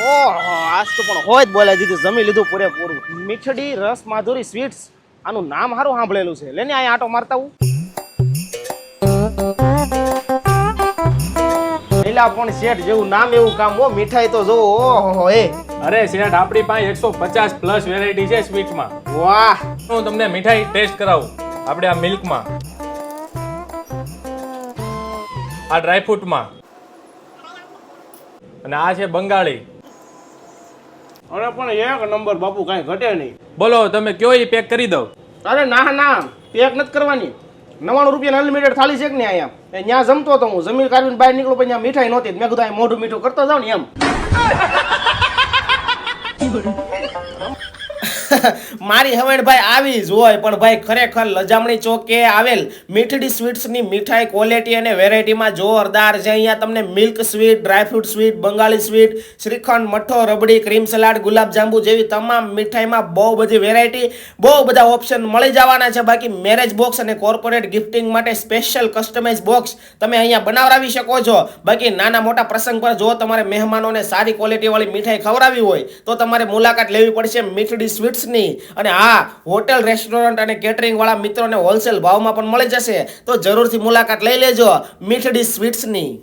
ઓહો આજ તો પણ હોય જ બોલાય દીધું જમી લીધું પૂરેપૂરું. મીઠડી રસ માધુરી સ્વીટ્સ આનું નામ સારું સાંભળેલું છે. લેને અહીંયા આટો મારતા હું લીલા પણ શેઠ જેવું નામ એવું કામ હો મીઠાઈ તો જો ઓહો એ અરે શેઠ આપણી પાસે એકસો પચાસ પ્લસ વેરાયટી છે સ્વીટમાં. વાહ. હું તમને મીઠાઈ ટેસ્ટ કરાવું આપણે આ મિલ્કમાં આ ડ્રાયફ્રૂટમાં અને આ છે બંગાળી. અરે પણ એક નંબર બાપુ કાંઈ ઘટે નહીં. બોલો તમે કયો એ પેક કરી દઉં? અરે ના ના પેક નથી કરવાની. નવાણું રૂપિયા અનલિમિટેડ થાળી છે કે ને અહીંયા? એ ત્યાં જમતો હતો હું. જમીન કાઢીને બહાર નીકળો પછી ત્યાં મીઠાઈ નહોતી. મેં કીધું અહીં મોઢું મીઠું કરતો જાઉં ને એમ. મારી હવેણભાઈ આવી જ હોય, પણ ભાઈ ખરેખર લજામણી ચોકે આવેલ મીઠડી સ્વીટ્સની મીઠાઈ ક્વોલિટી અને વેરાયટીમાં જોરદાર છે. અહીંયા તમને milk sweet dry fruit sweet Bengali sweet shrikhand, મઠો, રબડી ક્રીમ સલાડ ગુલાબજાંબુ જેવી તમામ મીઠાઈમાં બહુ બધી વેરાયટી બહુ બધા ઓપ્શન મળી જવાના છે. બાકી મેરેજ બોક્સ અને કોર્પોરેટ ગિફ્ટિંગ માટે સ્પેશિયલ કસ્ટમાઇઝ બોક્સ તમે અહીંયા બનાવડાવી શકો છો. બાકી નાના મોટા પ્રસંગ પર જો તમારે મહેમાનોને સારી ક્વોલિટીવાળી મીઠાઈ ખવડાવી હોય, તો તમારે મુલાકાત લેવી પડશે મીઠડી સ્વીટ્સની અને આ હોટેલ રેસ્ટોરન્ટ અને કેટરિંગ વાળા મિત્રોને હોલસેલ ભાવમાં પણ મળી જશે. તો જરૂરથી મુલાકાત લઈ લેજો. મીઠડી સ્વીટ્સની